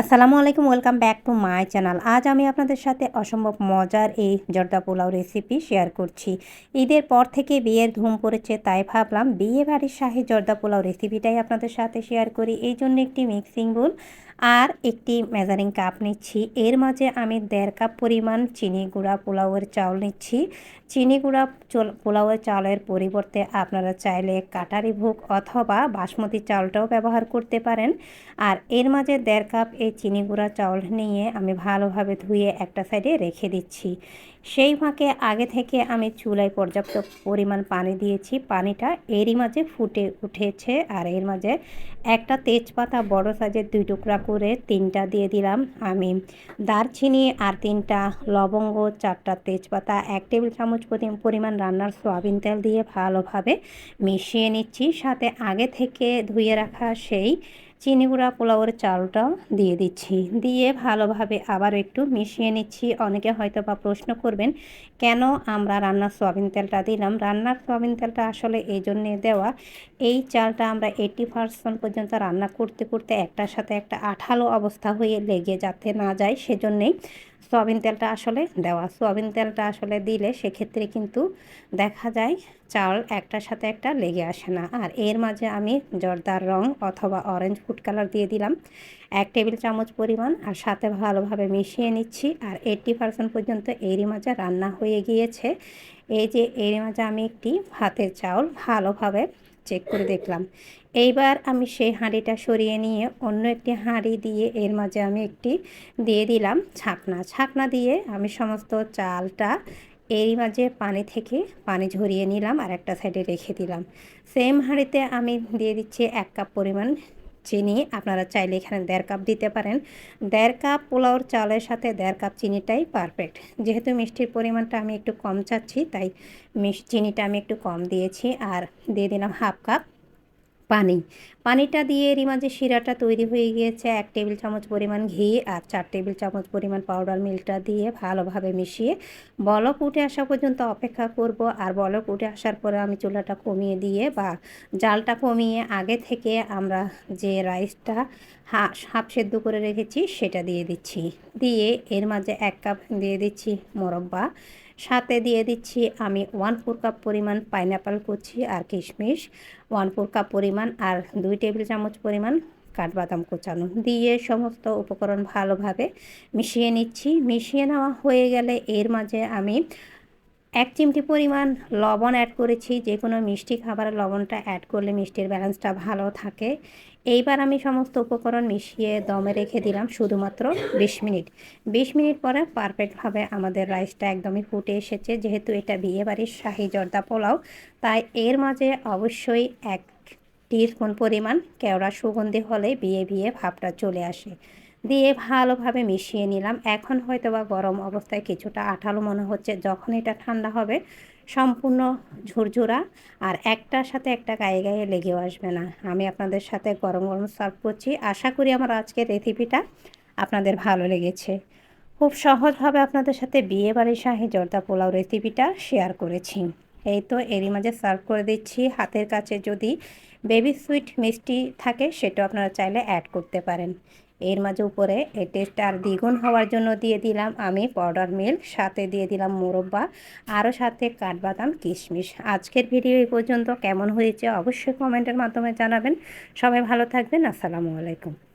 আসসালামু আলাইকুম, welcome back to my channel. আজ আমি আপনাদের সাথে অসম্ভব মজার এই জর্দা পোলাও রেসিপি শেয়ার করছি। ঈদের পর থেকে বিয়ের ধুম পড়েছে, তাই ভাবলাম বিয়ে বাড়ির শাহী জর্দা পোলাও রেসিপিটাই আপনাদের সাথে শেয়ার করি। এই জন্য একটি মিক্সিং বোল আর একটি মেজারিং কাপ নিচ্ছি। এর মাঝে আমি দেড় কাপ পরিমাণ চিনি গুঁড়া পোলাওয়ের চাউল নিচ্ছি। চিনি গুঁড়া পোলাওয়ের চাউলের পরিবর্তে আপনারা চাইলে কাটারি ভোগ অথবা বাসমতি চাউলটাও ব্যবহার করতে পারেন। আর এর মাঝে দেড় কাপ এই চিনি গুঁড়া চাউল নিয়ে আমি ভালোভাবে ধুয়ে একটা সাইডে রেখে দিচ্ছি। সেই ফাঁকে আগে থেকে আমি চুলায় পর্যাপ্ত পরিমাণ পানি দিয়েছি। পানিটা এরই মাঝে ফুটে উঠেছে আর এর মাঝে একটা তেজপাতা বড় সাইজের দুই টুকরা করে তিনটা দিয়ে দিলাম। আমি দারচিনি আর তিনটা লবঙ্গ, চারটা তেজপাতা, এক টেবিল চামচ পরিমাণ রান্নার সয়াবিন তেল দিয়ে ভালোভাবে মিশিয়ে নিচ্ছি। সাথে আগে থেকে ধুয়ে রাখা সেই চিনি গুঁড়া, পোলাওয়ের চালটাও দিয়ে দিচ্ছি। দিয়ে ভালোভাবে আবার একটু মিশিয়ে নিচ্ছি। অনেকে হয়তো বা প্রশ্ন করবেন, কেন আমরা রান্নার সয়াবিন তেলটা দিলাম? রান্নার সয়াবিন তেলটা আসলে এই জন্যে দেওয়া, এই চালটা আমরা এইটি পার্সেন্ট পর্যন্ত রান্না করতে করতে একটার সাথে একটা আঠালো অবস্থা হয়ে লেগে যাতে না যায়, সেজন্যেই সয়াবিন তেলটা আসলে দেওয়া। সয়াবিন তেলটা আসলে দিলে সেক্ষেত্রে কিন্তু দেখা যায় চাল একটার সাথে একটা লেগে আসে না। আর এর মাঝে আমি জর্দার রং অথবা অরেঞ্জ ফুড কালার দিয়ে দিলাম। এক টেবিল চামচ পরিমাণ আর সাথে ভালোভাবে মিশিয়ে নিচ্ছি। আর এইটটি পার্সেন্ট পর্যন্ত এরই মাঝে রান্না হয়ে গিয়েছে। এই যে এরই মাঝে আমি একটি ভাতের চাউল ভালোভাবে চেক করে দেখলাম। এইবার আমি সেই হাঁড়িটা সরিয়ে নিয়ে অন্য একটি হাঁড়ি দিয়ে এর মাঝে আমি একটি দিয়ে দিলাম ছাকনা। ছাকনা দিয়ে আমি সমস্ত চালটা এরই মাঝে পানি থেকে পানি ঝরিয়ে নিলাম আর একটা সাইডে রেখে দিলাম। সেম হাঁড়িতে আমি দিয়ে দিচ্ছি এক কাপ পরিমাণ চিনি আপনারা চাইলে এখানে দেড় কাপ দিতে পারেন। দেড় কাপ পোলাওর চালের সাথে দেড় কাপ চিনিটাই পারফেক্ট যেহেতু মিষ্টির পরিমাণটা আমি একটু কম চাচ্ছি, তাই চিনিটা আমি একটু কম দিয়েছি। আর দিয়ে দিলাম হাফ কাপ পানি। পানিটা দিয়ে এরই মাঝে শিরাটা তৈরি হয়ে গিয়েছে। এক টেবিল চামচ পরিমাণ ঘি আর চার টেবিল চামচ পরিমাণ পাউডার মিল্কটা দিয়ে ভালোভাবে মিশিয়ে বলক উঠে আসা পর্যন্ত অপেক্ষা করব। আর বলক উঠে আসার পরে আমি চুলাটা কমিয়ে দিয়ে বা জালটা কমিয়ে আগে থেকে আমরা যে রাইসটা হাফ সেদ্ধ করে রেখেছি সেটা দিয়ে দিচ্ছি। দিয়ে এর মাঝে এক কাপ দিয়ে দিচ্ছি মোরব্বা। সাথে দিয়ে দিচ্ছি আমি ওয়ান ফোর কাপ পরিমাণ পাইনাপাল কুচি আর কিশমিশ ওয়ান ফোর কাপ পরিমাণ আর দুই টেবিল চামচ পরিমাণ কাঠবাদাম কোচানো। দিয়ে সমস্ত উপকরণ ভালোভাবে মিশিয়ে নিচ্ছি। মিশিয়ে নেওয়া হয়ে গেলে এর মাঝে আমি এক চিমটি পরিমাণ লবণ অ্যাড করেছি যে কোনো মিষ্টি খাবারের লবণটা অ্যাড করলে মিষ্টির ব্যালেন্সটা ভালো থাকে। এইবার আমি সমস্ত উপকরণ মিশিয়ে দমে রেখে দিলাম শুধুমাত্র বিশ মিনিট। বিশ মিনিট পরে পারফেক্টভাবে আমাদের রাইসটা একদমই ফুটে এসেছে, যেহেতু এটা বিয়েবাড়ির শাহি জর্দা পোলাও, তাই এর মাঝে অবশ্যই এক টিস্পুন পরিমাণ কেওড়া সুগন্ধি হলে বিয়ে বিয়ে ভাবটা চলে আসে। দিয়ে ভালোভাবে মিশিয়ে নিলাম। এখন হয়তো বা গরম অবস্থায় কিছুটা আঠালো মনে হচ্ছে। যখন এটা ঠান্ডা হবে, সম্পূর্ণ ঝুরঝুরা আর একটার সাথে একটা গায়ে গায়ে লেগেও আসবে না। আমি আপনাদের সাথে গরম গরম সার্ভ করছি। আশা করি আমার আজকের রেসিপিটা আপনাদের ভালো লেগেছে। খুব সহজভাবে আপনাদের সাথে বিয়ে বাড়ির শাহি জর্দা পোলাও রেসিপিটা শেয়ার করেছি। এই তো এরই মাঝে সার্ভ করে দিচ্ছি। হাতের কাছে যদি বেবি সুইট মিষ্টি থাকে, সেটাও আপনারা চাইলে অ্যাড করতে পারেন। এর মাঝে উপরে এই টেস্টটা আর দ্বিগুণ হওয়ার জন্য দিয়ে দিলাম আমি পাউডার মিল্ক সাথে দিয়ে দিলাম মোরব্বা, আরও সাথে কাঠবাদাম, কিশমিশ। আজকের ভিডিও এই পর্যন্ত। কেমন হয়েছে অবশ্যই কমেন্টের মাধ্যমে জানাবেন। সবাই ভালো থাকবেন। আসসালামু আলাইকুম।